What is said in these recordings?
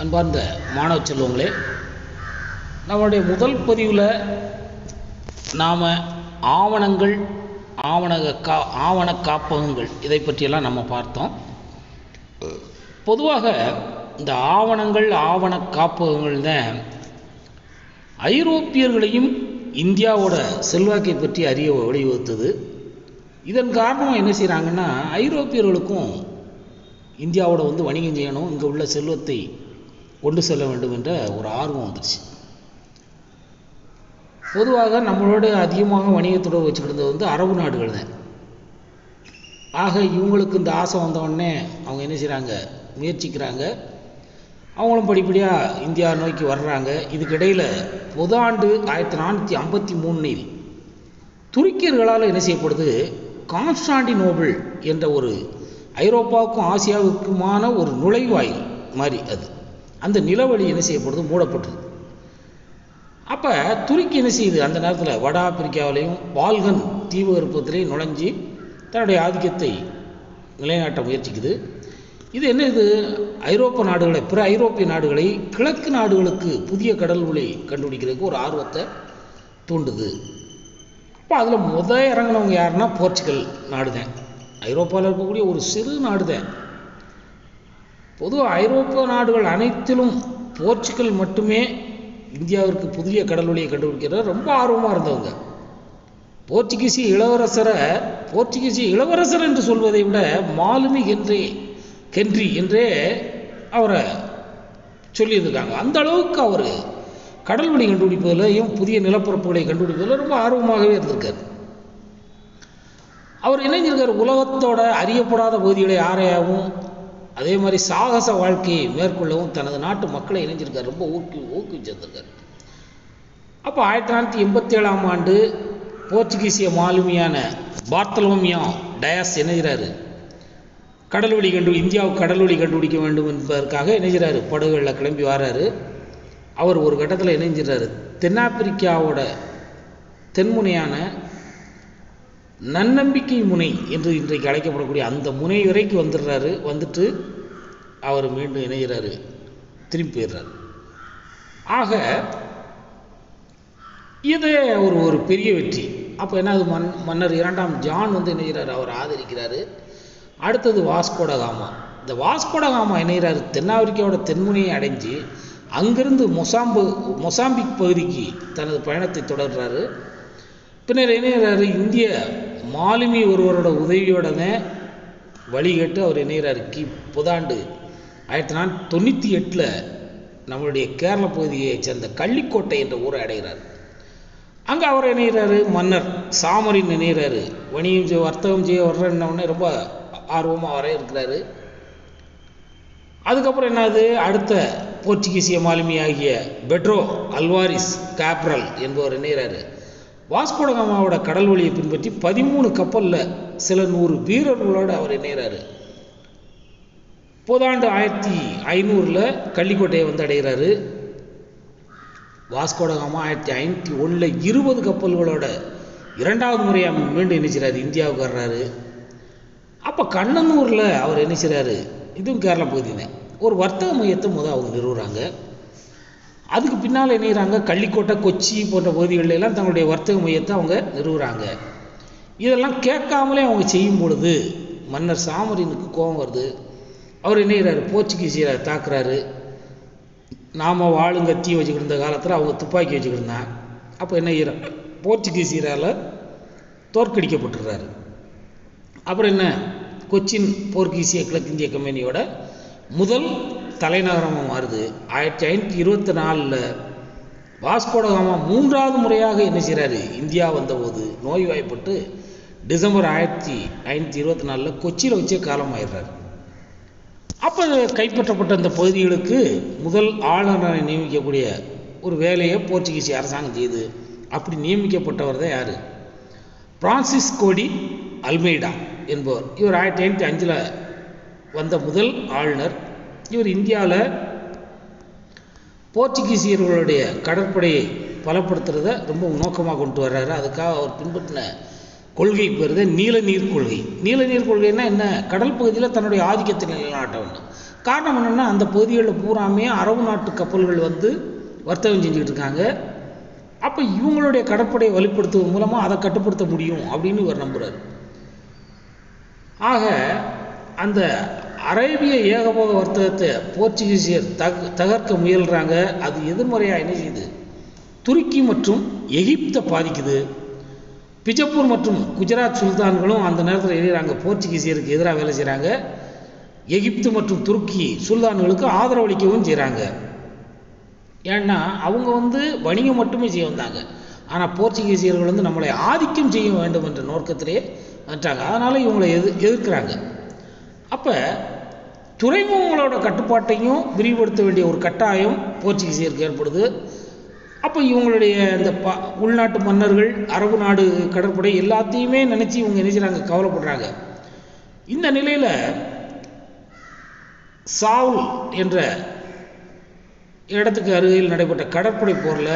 அன்பார்ந்த மாணவ செல்வங்களே நம்மளுடைய முதல் பதிவில் நாம் ஆவணங்கள் ஆவணக கா ஆவண காப்பகங்கள் இதை பற்றியெல்லாம் நம்ம பார்த்தோம். பொதுவாக இந்த ஆவணங்கள் ஆவண காப்பகங்கள் தான் ஐரோப்பியர்களையும் இந்தியாவோட செல்வாக்கை பற்றி அறிய வழிவகுத்தது. இதன் காரணம் என்ன செய்கிறாங்கன்னா ஐரோப்பியர்களுக்கும் இந்தியாவோட வந்து வணிகம் செய்யணும் இங்கே உள்ள செல்வத்தை கொண்டு செல்ல வேண்டும் என்ற ஒரு ஆர்வம் வந்துடுச்சு. பொதுவாக நம்மளோட அதிகமாக வணிகத்தோடு வச்சுக்கிட்டது வந்து அரபு நாடுகள் தான். ஆக இவங்களுக்கு இந்த ஆசை வந்தவுடனே அவங்க என்ன செய்கிறாங்க முயற்சிக்கிறாங்க. அவங்களும் படிப்படியாக இந்தியா நோக்கி வர்றாங்க. இதுக்கிடையில் பொது ஆண்டு ஆயிரத்தி நானூற்றி ஐம்பத்தி மூணில் துருக்கியர்களால் என்ன செய்யப்படுது? கான்ஸ்டாண்டினோபிள் என்ற ஒரு ஐரோப்பாவுக்கும் ஆசியாவுக்குமான ஒரு நுழைவாயில் மாதிரி அது. அந்த நிலவழி என்ன செய்யப்படுது? மூடப்பட்டது. அப்போ துருக்கி என்ன செய்யுது? அந்த நேரத்தில் வட ஆப்பிரிக்காவிலையும் பால்கன் தீபகற்பத்திலையும் நுழைஞ்சி தன்னுடைய ஆதிக்கத்தை நிலைநாட்ட முயற்சிக்குது. இது என்ன இது? ஐரோப்பிய நாடுகளை பிற ஐரோப்பிய நாடுகளை கிழக்கு நாடுகளுக்கு புதிய கடல் வழி கண்டுபிடிக்கிறதுக்கு ஒரு ஆர்வத்தை தூண்டுது. அப்போ அதில் முத இறங்கினவங்க யாருன்னா போர்ச்சுகல் நாடு தான் ஐரோப்பாவில் இருக்கக்கூடிய ஒரு சிறு நாடு தான் பொதுவாக ஐரோப்பிய நாடுகள் அனைத்திலும் போர்ச்சுகல் மட்டுமே இந்தியாவிற்கு புதிய கடல் வழியை கண்டுபிடிக்கிறது ரொம்ப ஆர்வமாக இருந்தவங்க. போர்ச்சுகீசிய இளவரசரை போர்ச்சுகீசிய இளவரசர் என்று சொல்வதை விட மாலுமி ஹென்றி ஹென்றி என்றே அவரை சொல்லியிருக்காங்க. அந்த அளவுக்கு அவர் கடல் வழி கண்டுபிடிப்பதிலையும் புதிய நிலப்பரப்புகளை கண்டுபிடிப்பதில் ரொம்ப ஆர்வமாகவே இருந்திருக்கார். அவர் இணைஞ்சிருக்கார் உலகத்தோட அறியப்படாத பகுதிகளை ஆராயவும் அதே மாதிரி சாகச வாழ்க்கையை மேற்கொள்ளவும் தனது நாட்டு மக்களை இணைஞ்சிருக்கார். ரொம்ப ஊக்கி ஊக்குவிச்சிருந்திருக்கார் அப்போ ஆயிரத்தி தொள்ளாயிரத்தி எண்பத்தி ஏழாம் ஆண்டு போர்ச்சுகீசிய மாலுமியான பார்த்தலோமியா டயாஸ் இணைகிறாரு. கடல்வழி கண்டு இந்தியாவுக்கு கடல்வழி கண்டுபிடிக்க வேண்டும் என்பதற்காக இணைகிறாரு. படகுகளில் கிளம்பி வராரு. அவர் ஒரு கட்டத்தில் இணைஞ்சிடுறாரு. தென்னாப்பிரிக்காவோட தென்முனையான நன்னம்பிக்கை முனை என்று இன்றைக்கு அழைக்கப்படக்கூடிய அந்த முனை வரைக்கும் வந்துடுறாரு. வந்துட்டு அவர் மீண்டும் இணைகிறாரு. திரும்பி போயிடுறாரு. ஆக இது ஒரு ஒரு பெரிய வெற்றி. அப்போ என்ன அது மன் மன்னர் இரண்டாம் ஜான் வந்து இணைகிறார். அவர் ஆதரிக்கிறாரு. அடுத்தது வாஸ்கோடகாமா இந்த வாஸ்கோடகாமா இணைகிறார். தென்னாப்பிரிக்காவோட தென்முனையை அடைஞ்சு அங்கிருந்து மொசாம்பு மொசாம்பிக் பகுதிக்கு தனது பயணத்தை தொடர்றாரு. பின்னர் இணைகிறாரு இந்திய மாலுமி ஒருவரோட உதவியோடனே வழிகட்டு அவர் இணைகிறார் கி புதாண்டு. ஆயிரத்தி தொள்ளாயிரத்தி தொண்ணூற்றி எட்டில் நம்மளுடைய கேரள பகுதியைச் சேர்ந்த கள்ளிக்கோட்டை என்ற ஊரை அடைகிறார். அங்கே அவர் இணைகிறாரு மன்னர் சாமரின் இணைகிறாரு வணிகம் செய்ய வர்த்தகம் செய்ய வர்றேன்னொடனே ரொம்ப ஆர்வமாக வர இருக்கிறாரு. அதுக்கப்புறம் என்னது? அடுத்த போர்ச்சுகீசிய மாலுமி ஆகிய பெட்ரோ அல்வாரிஸ் கேப்ரல் என்பவர் இணைகிறாரு வாஸ்கோடகாமாவோட கடல் வழியை பின்பற்றி பதிமூணு கப்பலில் சில நூறு வீரர்களோடு அவர் இணைகிறாரு புதாண்டு ஆயிரத்தி ஐநூறில் கள்ளிக்கோட்டையை வந்து அடைகிறாரு வாஸ்கோடகாமா ஆயிரத்தி ஐநூற்றி ஒன்றில் இருபது கப்பல்களோட இரண்டாவது முறையாக மீண்டும் இணைச்சிறாரு. இந்தியாவுக்கு வர்றாரு. அப்போ கண்ணனூரில் அவர் இணைச்சிறாரு. இதுவும் கேரளா பகுதியில். ஒரு வர்த்தக மையத்தை முதல் அவங்க நிறுவுறாங்க. அதுக்கு பின்னால் இணைகிறாங்க கள்ளிக்கோட்டை கொச்சி போன்ற பகுதிகளில் தங்களுடைய வர்த்தக மையத்தை அவங்க நிறுவுறாங்க. இதெல்லாம் கேட்காமலே அவங்க செய்யும் பொழுது மன்னர் சாமரினுக்கு கோபம் வருது. அவர் இணைகிறாரு போர்ச்சுகீசியரை தாக்குறாரு. நாம் வாழுங்க கத்தி வச்சுக்கிட்டு இருந்த காலத்தில் அவங்க துப்பாக்கி வச்சுக்கிட்டு அப்போ என்ன செய்கிறார் போர்ச்சுகீசியரால் தோற்கடிக்கப்பட்டுறாரு. அப்புறம் என்ன? கொச்சின் போர்க்கீசிய கிழக்கிந்திய கம்பெனியோட முதல் தலைநகரமாக மாறுது. ஆயிரத்தி ஐநூற்றி இருபத்தி நாலில் வாஸ்கோடகாமா மூன்றாவது முறையாக என்ன செய்கிறாரு இந்தியா வந்தபோது நோய்வாய்ப்பட்டு டிசம்பர் ஆயிரத்தி ஐநூற்றி இருபத்தி நாலில் கொச்சியில் வச்சே காலமாயிடுறாரு அப்போ கைப்பற்றப்பட்ட இந்த பகுதிகளுக்கு முதல் ஆளுநரை நியமிக்கக்கூடிய ஒரு வேலையை போர்ச்சுகீஸ் அரசாங்கம் செய்யுது அப்படி நியமிக்கப்பட்டவர் தான் யார்? பிரான்சிஸ் கோடி அல்மெய்டா என்பவர். இவர் ஆயிரத்தி ஐநூற்றி அஞ்சில் வந்த முதல் ஆளுநர். இவர் இந்தியாவில் போர்ச்சுகீசியர்களுடைய கடற்படையை பலப்படுத்துறத ரொம்ப நோக்கமாக கொண்டு வர்றாரு. அதுக்காக அவர் பின்பற்றின கொள்கை பேர் தான் நீலநீர் கொள்கை. நீலநீர் கொள்கைன்னா என்ன? கடல் பகுதியில் தன்னுடைய ஆதிக்கத்தை நிலைநாட்ட வேண்டும். காரணம் என்னென்னா அந்த பகுதிகளில் பூராமே அரபு நாட்டு கப்பல்கள் வந்து வர்த்தகம் செஞ்சுக்கிட்டு இருக்காங்க. அப்போ இவங்களுடைய கடற்படையை வலுப்படுத்துவதன் மூலமாக அதை கட்டுப்படுத்த முடியும் அப்படின்னு இவர் நம்புகிறார் ஆக அந்த அரேபிய ஏகபோக வர்த்தகத்தை போர்ச்சுகீசியர் தக தகர்க்க முயல்கிறாங்க அது எதிர்மறையாக என்ன செய்யுது? துருக்கி மற்றும் எகிப்தை பாதிக்குது. பிஜப்பூர் மற்றும் குஜராத் சுல்தான்களும் அந்த நேரத்தில் எழுதுகிறாங்க போர்ச்சுகீசியருக்கு எதிராக வேலை செய்கிறாங்க எகிப்து மற்றும் துருக்கி சுல்தான்களுக்கு ஆதரவளிக்கவும் செய்கிறாங்க ஏன்னா அவங்க வந்து வணிகம் மட்டுமே செய்ய வந்தாங்க. ஆனால் போர்ச்சுகீசியர்கள் வந்து நம்மளை ஆதிக்கம் செய்ய வேண்டும் என்ற நோக்கத்திலே வந்துட்டாங்க. அதனால் இவங்களை எது எதிர்க்கிறாங்க. அப்போ துறைமுகங்களோட கட்டுப்பாட்டையும் விரிவுபடுத்த வேண்டிய ஒரு கட்டாயம் போர்ச்சுகீசியருக்கு ஏற்படுது. அப்போ இவங்களுடைய இந்த ப உள்நாட்டு மன்னர்கள் அரபு நாடு கடற்படை எல்லாத்தையுமே நினச்சி இவங்க நினைச்சாங்க கவலைப்படுறாங்க. இந்த நிலையில் சாவுல் என்ற இடத்துக்கு அருகில் நடைபெற்ற கடற்படை போரில்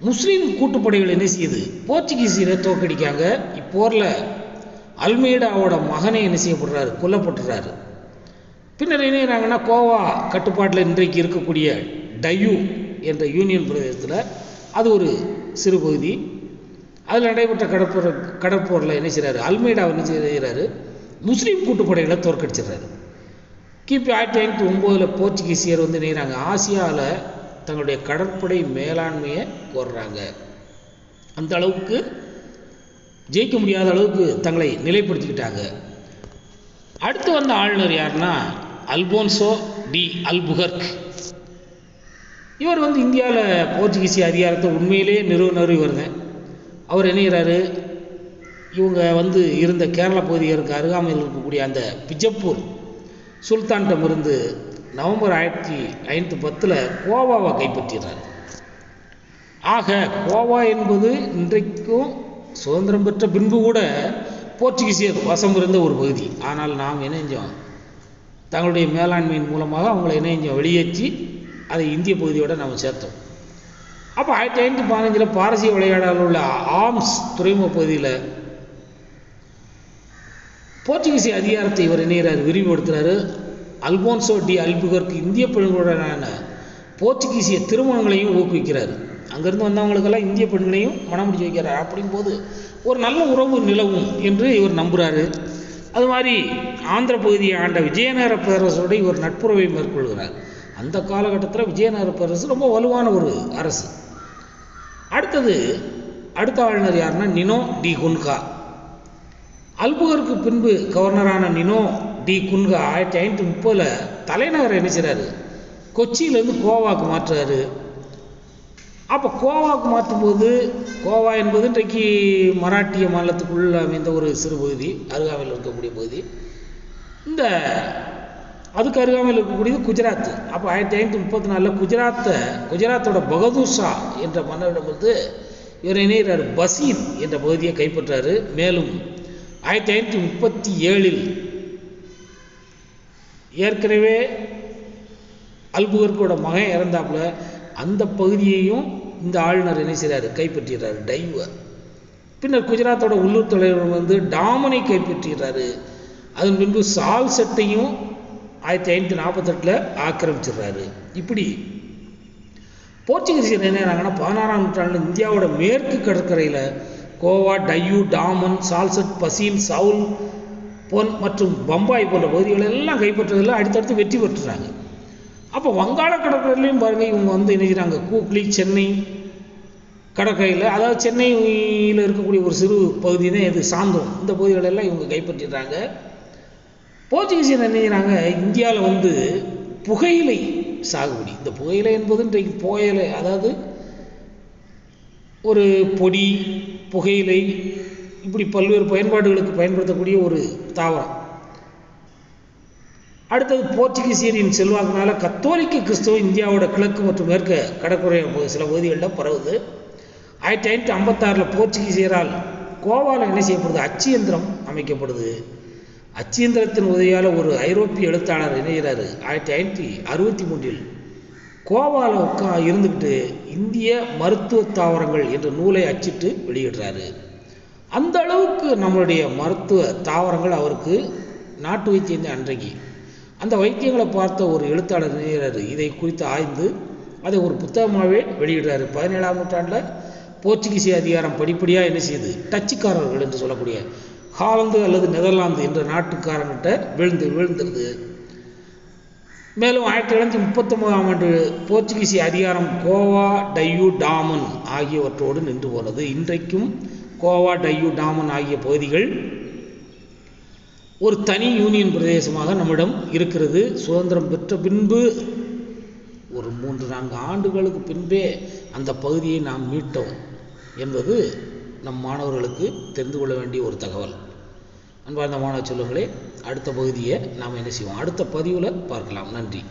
முஸ்லீம் கூட்டுப்படைகள் என்ன செய்யுது? போர்ச்சுகீசியரை தோக்கடிக்காங்க இப்போரில் அல்மேடாவோட மகனே என்ன செய்யப்படுறாரு? கொல்லப்பட்டுறாரு. பின்னர் இணைகிறாங்கன்னா கோவா கட்டுப்பாட்டில் இன்றைக்கு இருக்கக்கூடிய டையூ என்ற யூனியன் பிரதேசத்தில் அது ஒரு சிறு பகுதி. அதில் நடைபெற்ற கடற்போர் கடற்போரில் என்ன செய்கிறாரு அல்மேடாவை என்ன செய்கிறாரு? முஸ்லீம் கூட்டுப்படைகளை தோற்கடிச்சிடுறாரு. கிபி ஆயிரத்தி ஐநூற்றி ஒம்போதில் போர்ச்சுகீசியர் வந்து நெய்கிறாங்க ஆசியாவில் தங்களுடைய கடற்படை மேலாண்மையை கோர்றாங்க. அந்த அளவுக்கு ஜெயிக்க முடியாத அளவுக்கு தங்களை நிலைப்படுத்திக்கிட்டாங்க. அடுத்து வந்த ஆளுநர் யாருன்னா அல்போன்சோ டி அல்புகர்க். இவர் வந்து இந்தியாவில் போர்ச்சுகீசிய அதிகாரத்தை உண்மையிலேயே நிறுவனர் இவர் தான் அவர் என்னகிறாரு இவங்க வந்து இருந்த கேரளா பகுதிகளுக்கு அருகாமையில் இருக்கக்கூடிய அந்த பிஜப்பூர் சுல்தான்கிட்டமிருந்து நவம்பர் ஆயிரத்தி ஐநூற்றி பத்தில் கோவாவை கைப்பற்றினார் ஆக கோவா என்பது இன்றைக்கும் சுதந்திரம் பெற்ற பின்பு கூட போர்ச்சுகீசியர் வசம் இருந்த ஒரு பகுதி. ஆனால் நாம் என்ன செஞ்சோம்? தங்களுடைய மேலாண்மையின் மூலமாக அவங்களை என்ன வெளியேற்றி அதை இந்திய பகுதியோடு நம்ம சேர்த்தோம். அப்போ ஆயிரத்தி ஐநூற்றி பதினஞ்சில் பாரசீக விளையாடல உள்ள ஆம்ஸ் துறைமுக பகுதியில் போர்ச்சுகீசிய அதிகாரத்தை இவர் இணைகிறார் விரிவுபடுத்துகிறாரு அல்போன்சோ டி அல்புகர்க்கு இந்திய பெண்களுடனான போர்ச்சுகீசிய திருமணங்களையும் ஊக்குவிக்கிறார். அங்கேருந்து வந்தவங்களுக்கெல்லாம் இந்திய பெண்களையும் மனம் முடிச்சு வைக்கிறார். அப்படிங்கும்போது ஒரு நல்ல உறவு நிலவும் என்று இவர் நம்புகிறாரு அது மாதிரி ஆந்திர பகுதியை ஆண்ட விஜயநகர பேரரசோடு இவர் நட்புறவை மேற்கொள்கிறார். அந்த காலகட்டத்தில் விஜயநகர பேரரசு ரொம்ப வலுவான ஒரு அரசு. அடுத்தது அடுத்த ஆளுநர் யாருன்னா நினோ டி குன்கா அல்புகருக்கு பின்பு கவர்னரான நினோ டி குன்கா ஆயிரத்தி ஐநூற்றி முப்பதில் தலைநகரை என்ன செய்கிறாரு கொச்சியிலேருந்து கோவாக்கு மாற்றுறாரு. அப்போ கோவாவுக்கு மாற்றும்போது கோவா என்பது இன்றைக்கு மராட்டிய மாநிலத்துக்குள் அமைந்த ஒரு சிறு பகுதி அருகாமையில் இருக்கக்கூடிய பகுதி. இந்த அதுக்கு அருகாமையில் இருக்கக்கூடியது குஜராத். அப்போ ஆயிரத்தி ஐநூற்றி முப்பத்தி நாலில் குஜராத்தை குஜராத்தோட பகதூர்ஷா என்ற என்ற மன்னரிடமிருந்து இவர் இணைகிறார் பசீர் என்ற பகுதியை கைப்பற்றாரு. மேலும் ஆயிரத்தி ஐநூற்றி முப்பத்தி ஏழில் ஏற்கனவே அல்புகர்க்கோட மகன் இறந்தாப்புல அந்த பகுதியையும் இந்த ஆளுநர் என்ன செய்கிறாரு கைப்பற்றிடுறாரு டைவர் பின்னர் குஜராத்தோட உள்ளூர் தலைவர் வந்து டாமனை கைப்பற்றிடுறாரு. அதன் பின்பு சால் செட்டையும் ஆயிரத்தி ஐநூற்றி நாற்பத்தெட்டில் ஆக்கிரமிச்சிடுறாரு. இப்படி போர்ச்சுகீசியர் என்ன செய்றாங்கன்னா பதினாறாம் நூற்றாண்டு இந்தியாவோட மேற்கு கடற்கரையில் கோவா டையூ டாமன் சால்சட் பசீன் சவுல் பொன் மற்றும் பம்பாய் போன்ற பகுதிகளை எல்லாம் கைப்பற்றதில் அடுத்தடுத்து வெற்றி பெற்றுறாங்க. அப்போ வங்காள கடற்கரையிலையும் பாருங்கள் இவங்க வந்து என்ன செய்றாங்க? கூக்லி சென்னை கடற்கரையில் அதாவது சென்னையில் இருக்கக்கூடிய ஒரு சிறு பகுதி தான் இது சாந்தோம். இந்த பகுதிகளெல்லாம் இவங்க கைப்பற்றிடுறாங்க. போர்ச்சுகீசியர் என்ன செய்றாங்க? இந்தியாவில் வந்து புகையிலை சாகுபடி. இந்த புகையிலை என்பது இன்றைக்கு புகையிலை அதாவது ஒரு பொடி புகையிலை இப்படி பல்வேறு பயன்பாடுகளுக்கு பயன்படுத்தக்கூடிய ஒரு தாவரம். அடுத்தது போர்ச்சுகீசியரின் செல்வாக்குனால கத்தோலிக்க கிறிஸ்தவம் இந்தியாவோட கிழக்கு மற்றும் மேற்கு கடற்கரை சில பகுதிகளில் பரவுது. ஆயிரத்தி ஐநூற்றி ஐம்பத்தாறில் போர்ச்சுகீசியரால் கோவாவில் என்ன செய்யப்படுது? அச்சு இயந்திரம் அமைக்கப்படுது. அச்சு இயந்திரத்தின் உதவியால் ஒரு ஐரோப்பிய எழுத்தாளர் இணைகிறார் ஆயிரத்தி ஐநூற்றி அறுபத்தி மூன்றில் கோவாவில் உட்கா இருந்துக்கிட்டு இந்திய மருத்துவ தாவரங்கள் என்ற நூலை அச்சிட்டு வெளியிடுறாரு. அந்த அளவுக்கு நம்மளுடைய மருத்துவ தாவரங்கள் அவருக்கு நாட்டு வைத்தியம் அன்றைக்கு அந்த வைத்தியங்களை பார்த்த ஒரு எழுத்தாளர் நேரர் இதை குறித்து ஆய்ந்து அதை ஒரு புத்தகமாகவே வெளியிடுறாரு. பதினேழாம் நூற்றாண்டில் போர்ச்சுகீசிய அதிகாரம் படிப்படியாக என்ன செய்யுது? டச்சுக்காரர்கள் என்று சொல்லக்கூடிய ஹாலந்து அல்லது நெதர்லாந்து என்ற நாட்டுக்காரங்கிட்ட விழுந்து விழுந்துருது. மேலும் ஆயிரத்தி தொள்ளாயிரத்தி முப்பத்தொம்போதாம் ஆண்டு போர்ச்சுகீசிய அதிகாரம் கோவா டையூ டாமன் ஆகியவற்றோடு நின்று போனது. இன்றைக்கும் கோவா டையூ டாமன் ஆகிய பகுதிகள் ஒரு தனி யூனியன் பிரதேசமாக நம்மிடம் இருக்கிறது. சுதந்திரம் பெற்ற பின்பு ஒரு மூன்று நான்கு ஆண்டுகளுக்கு பின்பே அந்த பகுதியை நாம் மீட்டோம் என்பது நம் மாணவர்களுக்கு தெரிந்து கொள்ள வேண்டிய ஒரு தகவல். அன்பார்ந்த மாணவ செல்வங்களே அடுத்த பகுதியை நாம் என்ன செய்வோம்? அடுத்த பதிவில் பார்க்கலாம். நன்றி.